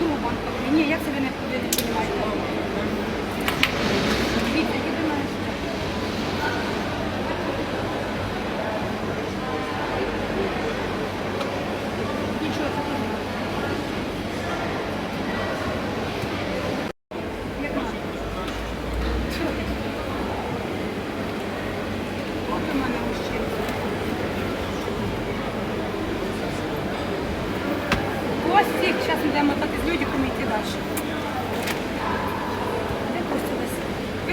подобанками. Ні, як це не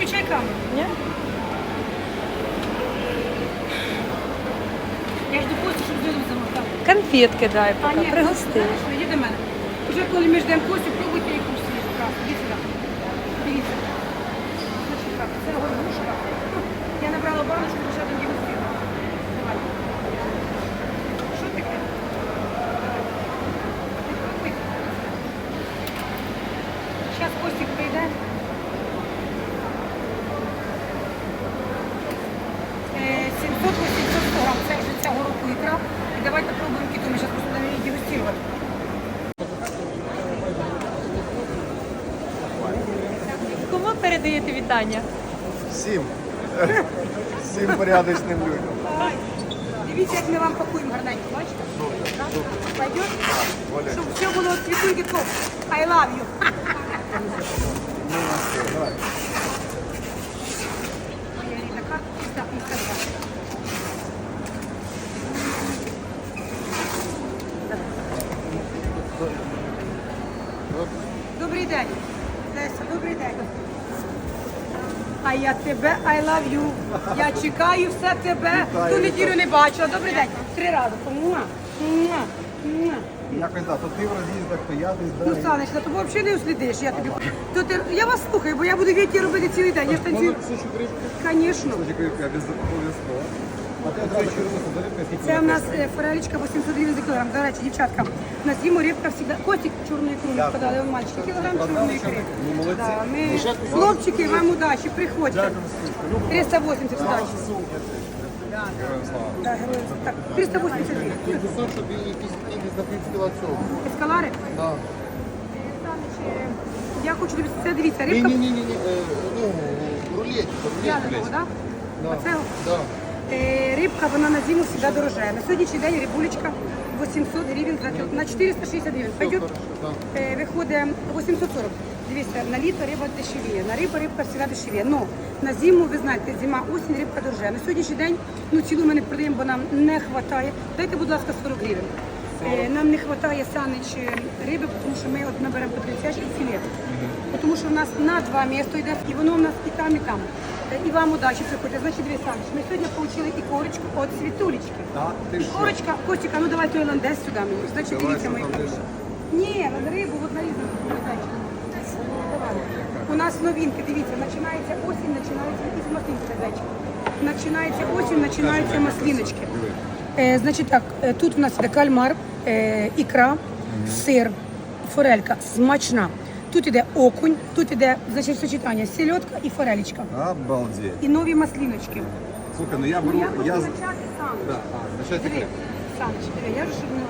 Виключай камеру. Нет? Я ж до Кості, щоб ділом замотав. Конфетки дай поки, пригости. Іди до мене. Уже коли ми ждемо Костю, пробуйте яку свіжу красу. Іди сюди. Дивіться. Значить так, це горбушка. Я набрала баночку, вже там дегустирую. Давай. Що таке? Ти пробуй. Зараз Костік прийде. Е, 700-800 грам. Це вже цього року ікра. І давайте пробуємо кіту. Ми зараз просто будемо її дегустувати. Кому передаєте вітання? Всім. Всім порядочним людям. Дивіться, як ми вам пакуємо гарненько, бачите? Пойдет? Щоб все було цвітунки топ. I love you. Моя рідна карта. Добрий день. Леся, добрий день. А я тебе, I love you. Я чекаю все тебе. Ту неділю не бачила. Добрий день. Три рази. Муа, муа, муа. Як так, то ти в роз'їздах, то я десь Ну, далі. Саныч, на тобі взагалі не услідиш. Я тобі то ти, я вас слухаю, бо я буду віті робити цілий день. Я ж танцюю. обов'язково. Це у нас форелечка 800 гривень за кілограм. До речі, дівчатка, на зиму рибка завжди. Котик чорної ікру не подали, он мальчики, кілограм чорної ікри. Ну, молодці. Да, ми... Хлопчики, вам удачі, приходьте. 380 удачі. Да, героям. Так, 380 гривень. Ескалари. Да. Е, Я хочу дивитися, це дивіться, рибка ні, ні, ні, ні. е, Ну, рулет, рулет, в'язаного, так? Да. Оце Да. Е, Рибка, вона на зиму всегда дорожає. На сьогоднішній день рибулечка 800 гривень за кіло. На 460 гривень. Пойдет? Е, Виходить 840. Дивіться, на літо риба дешевіє, на риба рибка завжди дешевіє. Но на зиму, ви знаєте, зима, осінь, рибка дорожає. На сьогоднішній день, ну цілу ми не продаємо, бо нам не вистачає. Дайте, будь ласка, 40 гривень. Е, Нам не вистачає санич е, риби, тому що ми от наберемо по 30 і філет. Тому що в нас на два місто йде, і воно в нас і там, і там. І вам удачі приходьте. Значить, дивіться, Саныч, ми сьогодні отримали і корочку від світулечки. Так, ти І що? корочка, Костіка, ну давай той ландес сюди мені. Значить, Давай, дивіться, що мої там хороші. Ні, на рибу, от на нарізано. У нас новинки, дивіться, починається осінь, починається із маслинки, зайчик. Починається осінь, починаються маслиночки. Е, значить так, е, тут у нас іде кальмар, е, ікра, сир, форелька, смачна. Тут іде окунь, тут іде значить, сочетання сельодка і форелечка. Обалдеть. І нові маслиночки. Слухай, ну я Ну, беру, я хочу я... з- почати сам. Да, а, начать Диви, ікри. Саныч, диви, я ж ну,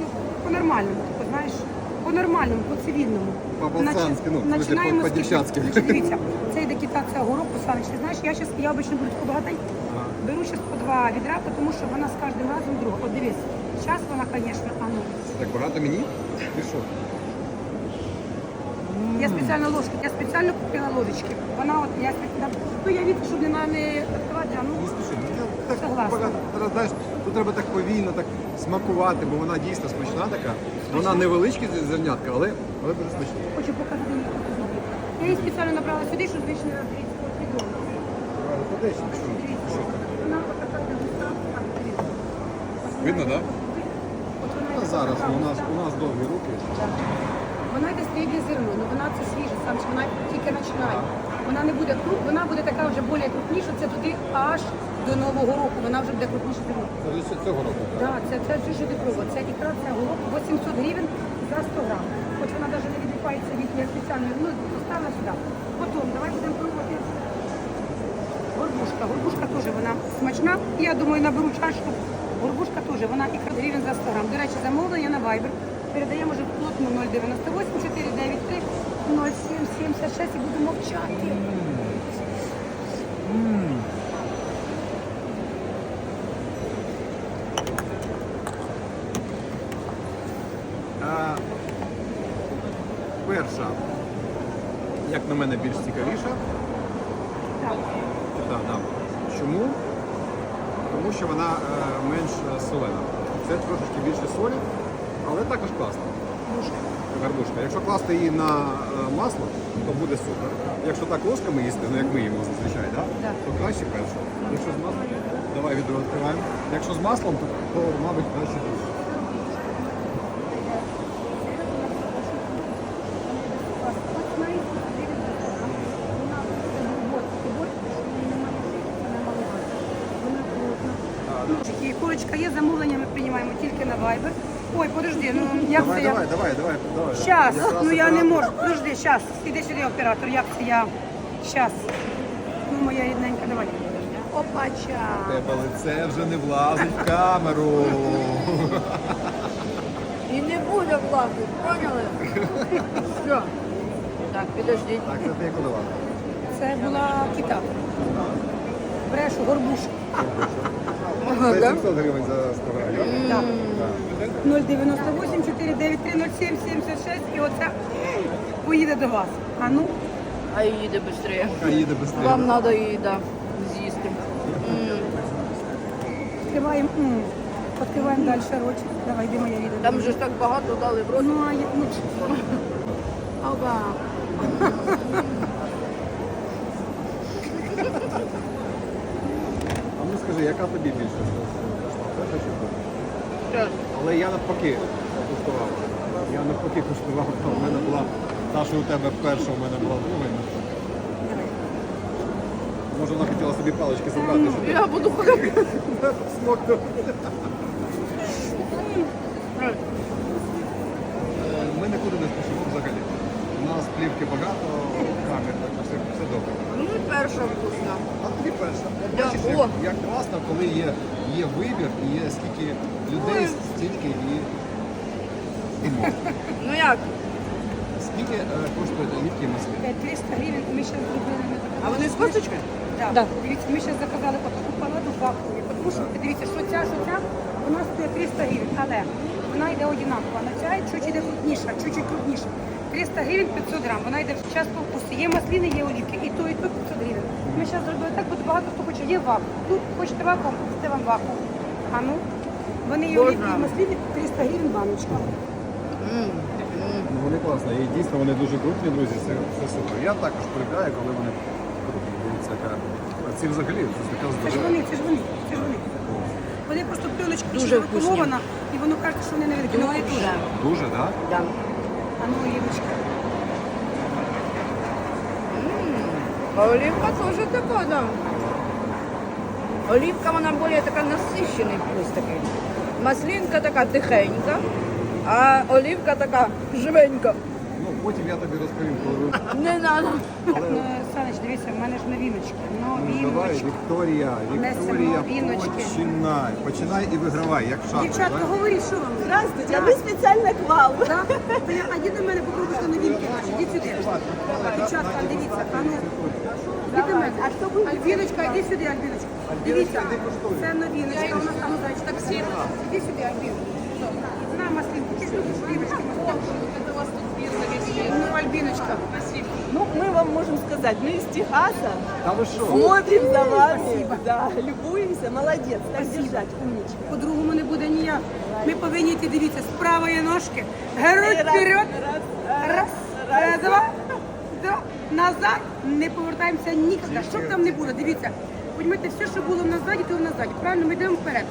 ну, по-нормальному, типу, знаєш, по-нормальному, по-цивільному. По-пацанськи, ну, в смысле, Починаємо по- з по-дівчатськи. кітки. Дивіться, це йде кита цього року, Саныч, ти знаєш, я зараз, я обично буду таку багатеньку, беру зараз по два відра, тому що вона з кожним разом друга. От дивись, зараз вона, звісно, а ну, Так багато мені? Ти що? Я спеціально ложку, я спеціально купила ложечки. Вона от, я спеціально, ну я від, щоб не, на- не відкривати, а ну. Ну, так Согласна. багато, зараз, знаєш, тут треба так повільно так смакувати, бо вона дійсно смачна така. Вона невеличкі зернятка, але, але дуже смачна. хочу показати її зробити. Я її спеціально набрала сюди, щоб ще не розрізати. Вона густа. Видно, так? От вона Да? йде Зараз у нас, у нас довгі руки. Вона йде середнє зерно, але вона це свіже, сам що вона тільки починає. Вона не буде круп, вона буде така вже більш крупніша, це туди аж до Нового року, вона вже буде крупніша зерно. Це лише цього року. так? Це, це дуже дикова. Це ікра цього року 800 гривень за 100 грам. Хоч вона навіть не відліпається від я спеціально, ну, поставила сюди. Потім, давай будемо пробувати горбушка. Горбушка теж вона смачна. Я думаю, наберу чашку. Горбушка теж, вона ікра гривень за 100 грам. До речі, замовлення на Viber. Передаємо вже плотно 098 493 0776 і буду мовчати. А, перша, як на мене, більш цікавіша. Так. Так, так. Чому? Тому що вона е, менш е, солена. Це трошечки більше солі, але також класно. Гарбушка. Якщо класти її на е, масло, то буде супер. Якщо так ложками їсти, ну як ми їмо зазвичай, да? Да. то краще перше. Якщо з маслом, давай відкриваємо. Якщо з маслом, то, то мабуть, краще друге. І курочка є, замовлення ми приймаємо тільки на Viber. Ой, подожди, ну як Давай, це я? давай, давай, давай, давай. Щас, ну я не можу. Подожди, щас. Іди сюди, оператор, як це я? Щас. Ну, моя рідненька, давай. Опача. Тебе лице вже не влазить в камеру. І не буде власти, поняли? Все. Так, підождіть. Так, це ти яку давати? Це була кита. Брешу, горбуша. Це 700 гривень за 100 гривень. Так. 098 493 07 76 і оце поїде до вас. А ну, А їде швидше. Хай їде швидше. Вам треба її, да, з'їсти. відкриваємо. Відкриваємо далі рочок. Давай, йди моя рідна. Там же ж так багато дали в рот. Ну, а я, ну, Оба. А ну скажи, яка тобі більше чи друга? Щас. Але я навпаки куштував. Я навпаки куштував, в мене була та, що у тебе перша, у мене була друга. Може вона хотіла собі палички забрати, щоб Я буду смокнути. Е, Ми нікуди не спішимо взагалі. У нас плівки багато, камер, так все, все добре. Ну і перша вкусна. А тобі перша. Бачиш, як, як класно, коли є, є вибір і є скільки людей, стільки і, і можна. Як? Скільки е, коштує олівки маслі? 300 гривень ми ще зробили. ми таку А вони з косточкою? Так. Да. Дивіться, ми ще заказали таку паладу вафлю. Тому що дивіться, що ця, що ця, вона стоїть 300 гривень, але вона йде одинакова. На ця чуть йде крупніша, чуть-чуть крупніша. 300 гривень 500 грам. Вона йде час по вкусу. Є масліни, є олівки. І то, і то 500 гривень. Ми зараз зробили так, бо багато хто хоче. Є вафлю. Ну, хочете вафлю, це вам вафлю. А ну, вони є олівки і масліни 300 гривень баночка. Ну, вони класні. І дійсно вони дуже крупні, друзі. Це, це супер. Я також полюбляю, коли вони крупні. Дивіться, яка. А ці взагалі це така Це ж здорова. вони, це ж вони, це ж вони. Вони просто пленочка Дуже вкусні. вакуумована, і воно каже, що вони не великі. Ну, вони дуже. Дуже, так? Да? Да. А ну, Ірочка. А оливка тоже такая, да. Оливка, вона более така насищений вкус такий. Маслинка така тихенька, а оливка така живенька. Ну, потім я тобі розповім, коли ви. Не надо. Ну, Саныч, дивися, в мене ж новіночки. Ну, давай, Новіночки. Вікторія, Вікторія, починай. Починай і вигравай, як в шахмат. Дівчатка, говоріть, що вам? Здравствуйте, а мы специально к вам. Да? Та я- А йди до мене, попробуйте новинки наші. Йдіть сюди. Дівчатка, дивіться, а ну. Йди до мене. А що ви Альбіночка, йди сюди, Альбіночка. Дивіться, це новиночка. У нас там, зайчик, так світло. Іди сюди, Альбіночка. Ну, Альбіночка. Ну, мы вам можем сказать, мы из Техаса, Та ви що? смотрим за вами, Спасибо. да, любуемся, молодец, так держать, умничка. По-другому не буде ніяк. Ми повинні йти, дивіться, з правої ножки. Раз, вперед. раз, Раз, е, два, два, назад. Не повертаємося ніколи. Що б там не було, дивіться. Понімаєте, все, що було в назаді, то в. Правильно, ми йдемо вперед.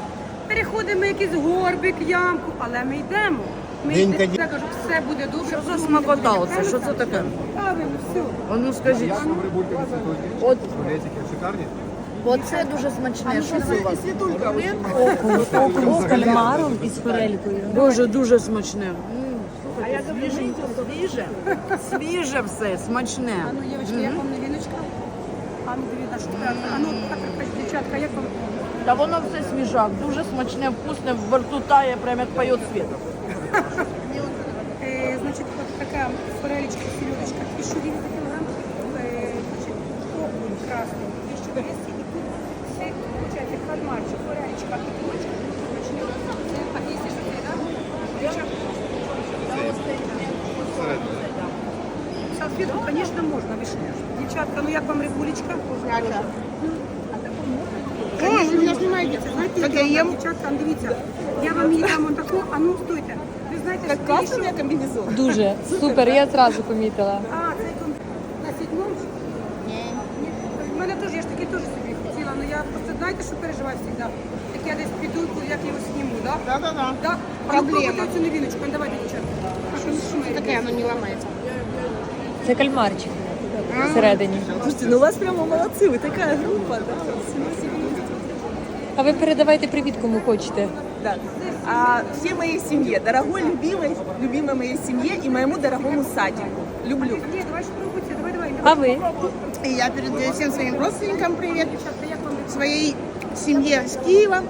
Переходимо якийсь горбик, ямку, але ми йдемо. Йдемо. Я кажу, все буде добре. Що за смакота оце? Що це таке? Правильно, все. А ну скажіть, Як рибулька? От. Рулетики шикарні? оце дуже смачне. Що це у вас? Окунь с кальмаром и с форелькой. Боже, дуже смачне. А я свіженько, свіже. Свіже все, смачне. А ну, дівчатки, як вам новиночка? А ну, дивіться, що правда. А ну, так, так, дівчатка, як вам? Та воно все свіжак, дуже смачне, вкусне, в рту тає, прям як поє світ. Е, значить, от така форелечка, селедочка, 1000 гривень за кілограм. Е, значить, окунь красний, 1200. І тут все, виходить, кальмарчик, форелечка, і курочка. Смачні. Це, а якщо що це, да? Дівчатка, Салфетку, звісно, можна, ви що? Дівчатка, ну як вам рибулечка? Конечно, я знімаю, це знаєте, як я вам, дівчатка, дивіться, я вам її дам таку, а ну стойте. Ви знаєте, у ще- меня комбинезон. Дуже супер, я одразу помітила. А, це на седьмому? Ні. У мене теж, я ж таки теж собі хотіла, але я просто, знаєте, що переживаю завжди? Так я десь піду, як його сніму, да? Да? Проблема. А ну, пробуйте цю новиночку, ну, давайте, дівчатка. Що, що ми Такая оно не ломается. Це кальмарчик всередині. Слушайте, ну у вас прямо молодцы, вы такая группа, да? А ви передавайте привіт, кому хочете. Да. А всей моей семье, дорогой, любимой, любимой моей семье и моему дорогому садику. Люблю. Ні, давай ж пробуйте, давай, давай. А ви? И я передаю всем своим родственникам привет, Дівчатка, як вам? своей семье с Киева.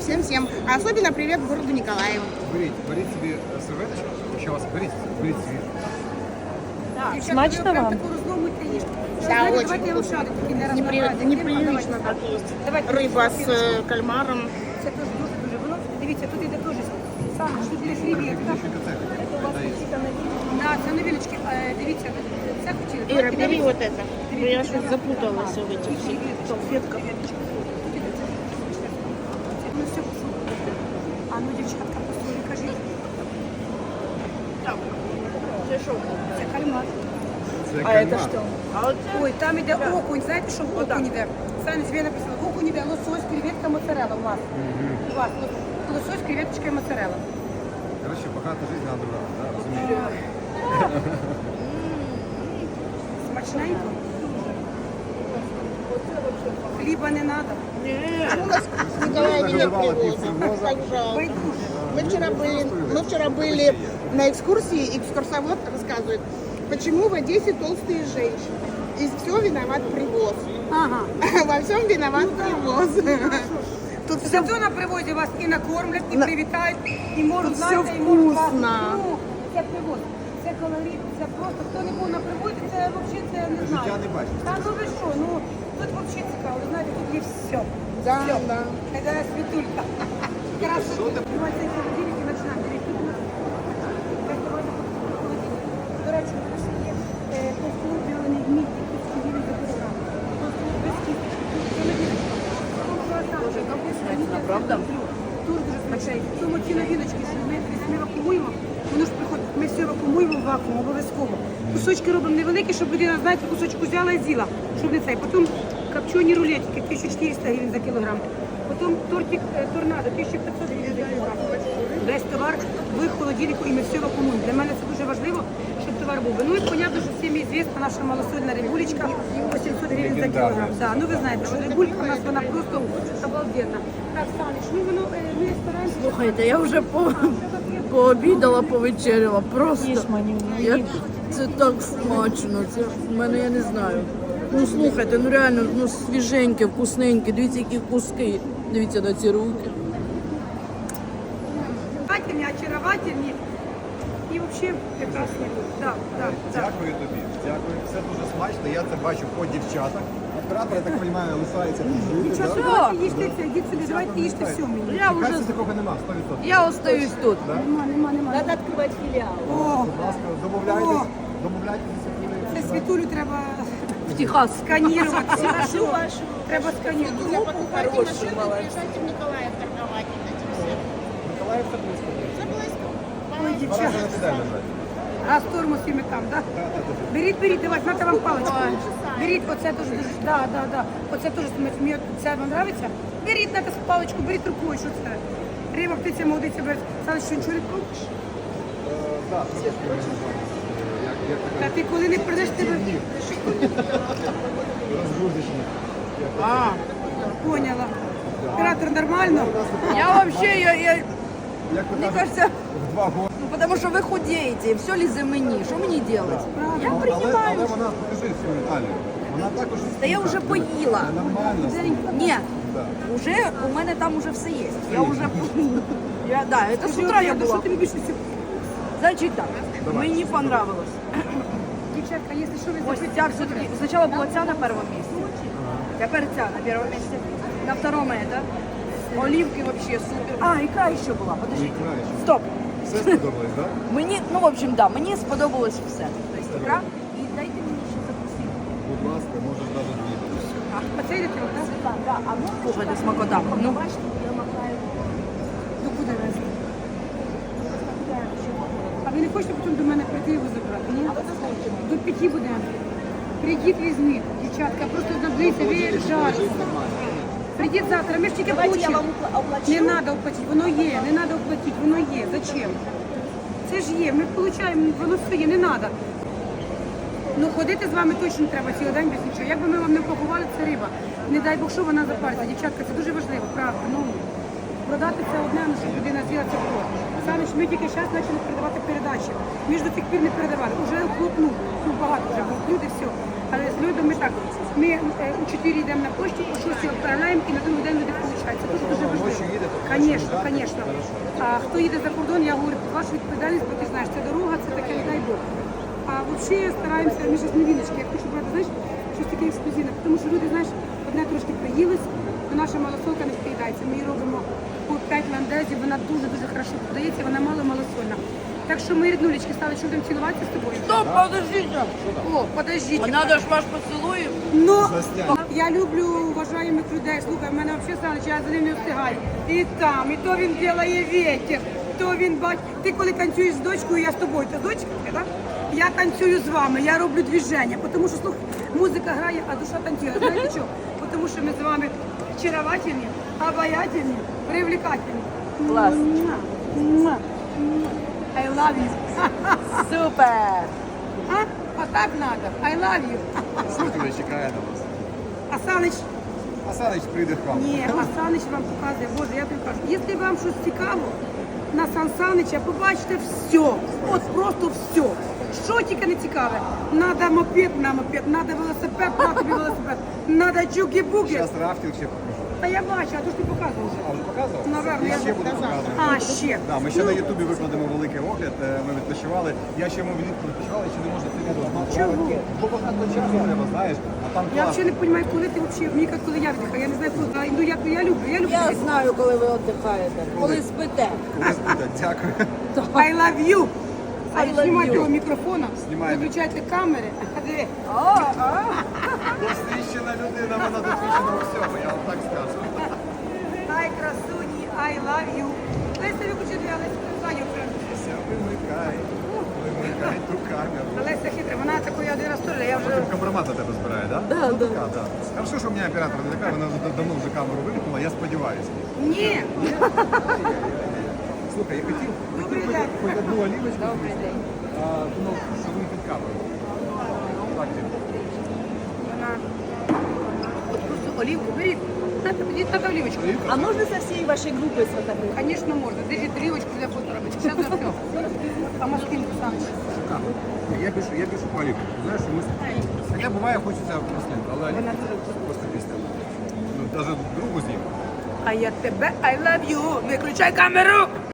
Всем-всем. А особенно привет городу Николаеву. Беріть, беріть собі е, серветочку, якщо вас беріть, беріть свіжу. Дівчатка, Смачно ви прям вам? таку розломуйте їж. Да, Знаєте, очень давайте я вам вкусно. шаду тільки не Непри- розбавляйте. Непривычно так есть. Давайте Рыба с спасибо. э, кальмаром. Це теж дуже дуже воно. Дивіться, тут іде теж саме, що тут є креветка. Да, це новиночки. Е, Дивіться, це хотіли. Ира, бери вот это. Я что запуталась в этих всех салфетках. Ну все, А ну, дівчатка, по слові кажіть. Це кальмар. Це А это кальмар. что? А вот Ой, там іде окунь. Знаєте, що в окунь іде? Саня, тебе написано, в окунь іде лосось, креветка, моцарелла у вас. У вас лос- лосось, креветочка і моцарелла. Коротше, багато життя надо брати, да, розумієте? Смачненько. Хліба не треба. у нас в Николаеве нет Нагодовала привоза. півпривоза. Так жалко. Байдуже. Мы вчера были, мы вчера были на экскурсии, экскурсовод рассказывает, почему в Одессе толстые женщины. И все виноват привоз. Ага. Во всем виноват привоз. Тут все Зато на привозі вас і накормлять, і На- привітають, і можуть Тут все і можуть вас- вкусно. Ну, це привоз. Це колорит, це просто хто не був на привозі, це взагалі це не знаю. Життя не бачить. Та ну ви що, ну тут взагалі цікаво, ви знаєте, тут є все. Да, все. да. Це світулька. Цей холодильник і починаємо. Дивіться, тут у нас давайте холодильник. До речі, у нас є е, конструктивний мідь, який сиділи за кілограм. Конструктивний без кісточки. Це не віриться. правда? Дуже дуже смачний. Тому ці новіночки, що ми, ми вакуумуємо, воно ж приходить. Ми все вакуумуємо в вакуум, обов'язково. Кусочки робимо невеликі, щоб людина, знаєте, кусочок взяла і з'їла, щоб не цей. Потім копчені рулетики 1400 гривень за кілограм. Потім тортик е, торнадо 1500 гривень за кілограм. Весь товар в холодильнику і ми все вакуумуємо. Для мене це дуже важливо, щоб. Ну і понятно, що всім звісна наша малосольна рибулечка 800 гривень за кілограм. Да, ну ви знаєте, що рибулька у нас вона просто обалденна. Так, Саныч, ну воно е, ми стараємося. Слухайте, я вже по, пообідала, повечеряла. Просто я, це так смачно. Це в мене я не знаю. Ну слухайте, ну реально, ну свіженьке, вкусненьке. Дивіться, які куски. Дивіться на ці руки. Очаровательні, очаровательні і взагалі прекрасні. Да, да, да. Дякую тобі. Дякую. Все дуже смачно. Я це бачу по дівчатах. Оператор, я так розумію, лишається тут. Нічого, да? давайте їжте це, йдіть сюди, давайте їжте все мені. Я Чекайте, вже такого нема, 100%. я остаюсь тут. Нема, нема, нема. Надо відкривати філіал. О, Будь ласка, домовляйтесь. О. Домовляйтеся. це світулю треба В Техас. сканірувати. Треба сканірувати. Я покупайте машину, приезжайте в Николаев торговать. Этим всем. Дівчата, на а з тормозами там, так? Беріть, беріть, давайте, нате вам паличку. Беріть, оце дуже, дуже, да, да, да. Оце смачно. Мені це вам подобається? Беріть, нате паличку, беріть рукою, що це? Риба, птиця, молодиця, бере. Саме що нічого не пробуєш? Так, як, як Та ти коли не прийдеш, тебе розгрузочна. А, поняла. Оператор нормально? Я вообще, я, кажете, кажется, в два роки ну, потому что вы худеете, и все лізе мені. Що мені делать? Я Але, принимаю. але вона, покажи свою Італію. Вона також Та я вже поїла. Це нормально. Ні, Да. уже у мене там уже все є. Я уже я, да, это с утра я Що була. тобі більше всього? Значить так, мені понравилось. Дівчатка, якщо що ви Ось запитаєте, ця все-таки, спочатку була ця на першому місці, тепер ця на першому місці, на второму это. Оливки вообще супер. А, ікра ще була, подожди. Ікра ще. Стоп. Все сподобалось, так? Мені, ну, в общем, да, мені сподобалось все. Тобто ікра. І дайте мені ще закусити. Будь ласка, можеш навіть дві. Оце йде трьох, так? Да, а ну, слухайте, смакота. Ну, Ну куди везти? Дайте його забрати. Ні? До п'яті будемо. Прийдіть, візьміть, дівчатка, просто наблизьте, ви жарите. Прийдіть завтра, ми ж тільки получимо. Не треба оплатити, воно є, не треба оплатити, воно є. Зачем? Це ж є, ми получаємо, воно все є, не треба. Ну ходити з вами точно треба цілий день без нічого. Якби ми вам не пакували, це риба. Не дай Бог, що вона запариться. Дівчатка, це дуже важливо, правда. Ну, продати це одне, ну що людина з'їла це хто. Саме ж ми тільки зараз почали передавати передачі. Ми ж до тих пір не передавали. Уже ну, ну багато вже люди, все. Але з людьми ми так. Ми е, у 4 йдемо на пошті, о 6 відправляємо і на другий день люди получають. Це дуже дуже важливо. Звісно, звісно. А хто їде за кордон, я говорю, ваша відповідальність, бо ти знаєш, це дорога, це таке, не дай Бог. А взагалі стараємося, ми ж з новиночки, я хочу брати, знаєш, щось таке ексклюзивне, тому що люди, знаєш, одне трошки приїлись, то наша малосолка не вкидається. Ми її робимо по 5 ландезів, вона дуже-дуже хорошо подається, вона мало-малосольна. Так що ми, ріднулечки, стали, будемо цілуватися з тобою. Стоп, подождите. О, подождіть. А надо ж ваш поцілуй. Ну, я люблю уважаємих людей. Слухай, в мене взагалі станеться, я за ним не встигаю. І там, і то він ділає ветер, то він бач. Ти коли танцюєш з дочкою, я з тобою. З дочкою, так? Я танцюю з вами, я роблю движення, тому що слухай, музика грає, а душа танцює. Знаєте чого? Тому що ми з вами очаровательні, обаятельні, привлекательні. Клас. I love you. Супер. А? Отак надо. I love you. Слухай, чекає на вас. А Саныч А Саныч прийде к вам. Ні, а Санич вам показує, Боже, я тобі кажу, якщо вам щось цікаво, на Сан Санича побачите все, от просто все. Що тільки не цікаве. Надо мопед на мопед, надо велосипед, на тобі велосипед, надо чуки-буки. Зараз рафтинг ще покажу. Та я бачу, а то ж ти показував вже. А вже показував? Наверно, я я ще буду показувати. А, ще. Да, ми ще на Ютубі викладемо великий огляд. е, Ми відпочивали. Я ще ми влітку відпочивали, ще не можу це відео змонтувати. Бо багато часу треба, знаєш. А там Я клас. взагалі не розумію, коли ти взагалі, мені як коли я віддихаю, я не знаю, коли, а, ну я, я люблю, я люблю. Я знаю, коли ви віддихаєте. Коли спите. Колись буде. Дякую. I love you. I А love знімайте you. його мікрофона, Знімаємо. виключайте камери. Диви. Досвідчена людина, вона досвідчена у всьому, я вам так скажу. Ай, красуні, I love you. Леся, дві, Леся, прям. Все, вимикай. Вимикай ту камеру. Леся хитра, вона такою один раз теж, я вже... Потім компромат на тебе збирає, так? Да, да. Так, так. Хорошо, що у мене оператор не така, вона давно вже камеру вимкнула, я сподіваюся. Ні, Слухай, я хотів, Добрий день. хоч одну олівочку. Добрий день. А, думав, що ви під камеру. Так, вона... Знаєте, тоді треба олівочку. А можно со всей вашей группой сфотографировать? Звісно, можна. Держіть олівочку для фото робити. Все за все. А. Так. Я більше, я більше по олівку. Знаєш, що ми... Хоча буває, хочеться маслинку, але просто після. Ну, навіть другу з'їм. А я тебе, I love you. Виключай камеру.